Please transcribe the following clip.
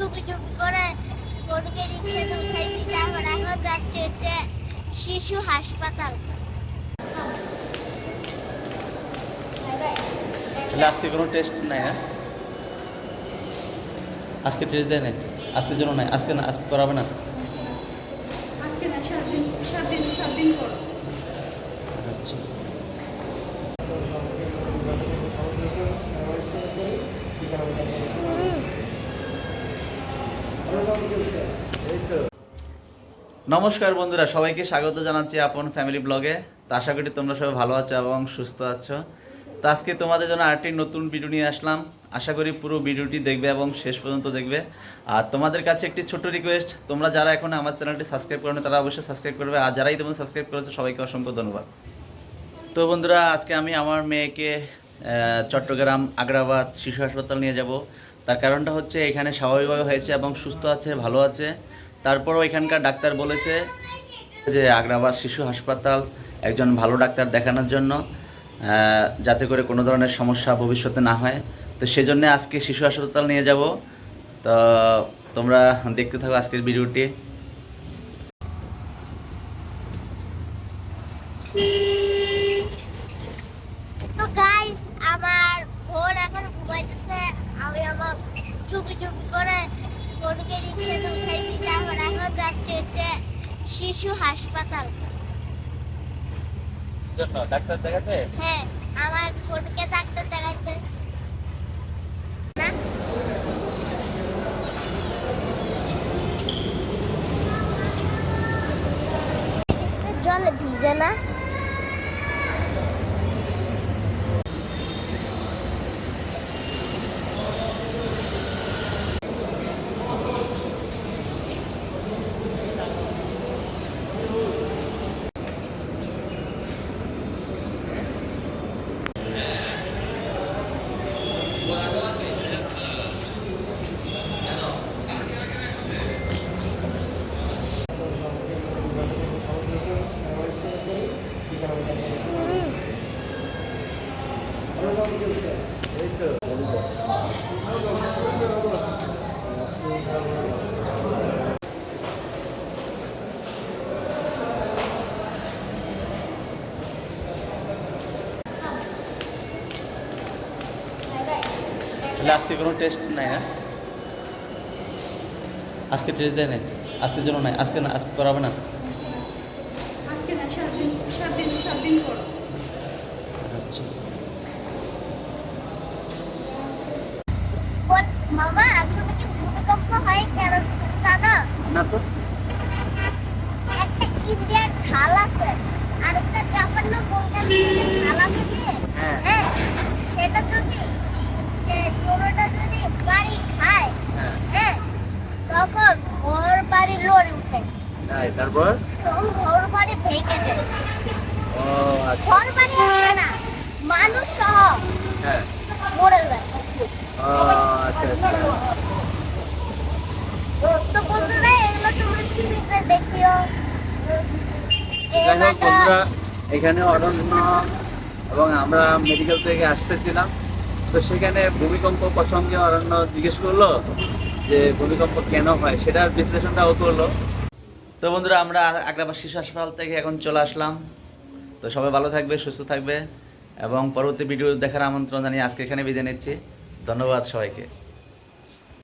চুপি চুপি করে বোনকে রিক্সাতে উঠাইছি তারপর এখন যাচ্ছে হচ্ছে শিশু হাসপাতাল আজকে কোনো টেস্ট নাই না আজকে টেস্ট দেয় নাই? আজকের জন্য নাই, আজকে না, আজকে করাবে না? আজকে না, সাত দিন সাত দিন সাত দিন পর। নমস্কার বন্ধুরা, সবাইকে স্বাগত জানাচ্ছি আপন ফ্যামিলি ব্লগে তো আশা করি তোমরা সবাই ভালো আছো এবং সুস্থ আছো। তো আজকে তোমাদের জন্য আরেকটি নতুন ভিডিও নিয়ে আসলাম। আশা করি পুরো ভিডিওটি দেখবে এবং শেষ পর্যন্ত দেখবে। আর তোমাদের কাছে একটি ছোট রিকোয়েস্ট তোমরা যারা এখন আমার চ্যানেলটি সাবস্ক্রাইব করো তারা অবশ্যই সাবস্ক্রাইব করবে। আর যারাই তোমরা সাবস্ক্রাইব করেছে, সবাইকে অসংখ্য ধন্যবাদ। তো বন্ধুরা, আজকে আমি আমার মেয়েকে চট্টগ্রাম আগ্রাবাদ শিশু হাসপাতাল নিয়ে যাব। তার কারণটা হচ্ছে এখানে স্বাভাবিকভাবে হয়েছে এবং সুস্থ আছে, ভালো আছে। তারপরও এখানকার ডাক্তার বলেছে যে আগ্রাবাদ শিশু হাসপাতাল একজন ভালো ডাক্তার দেখানোর জন্য যাতে করে কোনো ধরনের সমস্যা ভবিষ্যতে না হয়। তো সেজন্য আজকে শিশু হাসপাতাল নিয়ে যাব। তো তোমরা দেখতে থাকো আজকের ভিডিওটি। আমার বোন এখন ঘুমাইতেছে। চুপি চুপি করে বোনকে রিক্সাতে উঠাইছি তারপর এখন যাচ্ছে হচ্ছে শিশু হাসপাতাল। ডাক্তার হ্যাঁ আমার বোনকে ডাক্তার দেখাইতে না জলে ভিজে না আজকে কোনো টেস্ট নাই না আজকে টেস্ট দেয় নাই। আজকের জন্য নাই। আজকে না, আজকে করাবে না আজকে না সাত দিন সাত দিন সাত দিন পর আচ্ছা বল মামা এখন কি ভূমিকম্প হয় কেন জানো? না তো। একটা ইন্ডিয়ার ঢাল আছে আর একটা জাপান বলকানিক ঢাল আছে হ্যাঁ। সেটা যদি কোনোটা যদি বাড়ি খায় হ্যাঁ। হ্যাঁ তখন ঘর বাড়ি লড়ে উঠে। তারপর? তখন ঘর বাড়ি ভেঙে যায়। আচ্ছা। ঘর বাড়ি না মানুষ সহ হ্যাঁ। মরে যায়। আচ্ছা আচ্ছা। এখানে অরণ্য এবং আমরা মেডিকেল থেকে আসতেছিলাম। তো সেখানে ভূমিকম্প প্রসঙ্গে অরণ্য জিজ্ঞেস করল যে ভূমিকম্প কেন হয়, সেটার বিশ্লেষণটাও করল। তো বন্ধুরা, আমরা আগ্রাবাদ শিশু হাসপাতাল থেকে এখন চলে আসলাম। তো সবাই ভালো থাকবে, সুস্থ থাকবে এবং পরবর্তী ভিডিও দেখার আমন্ত্রণ জানিয়ে আজকে এখানে বিদায় নিচ্ছি। ধন্যবাদ সবাইকে।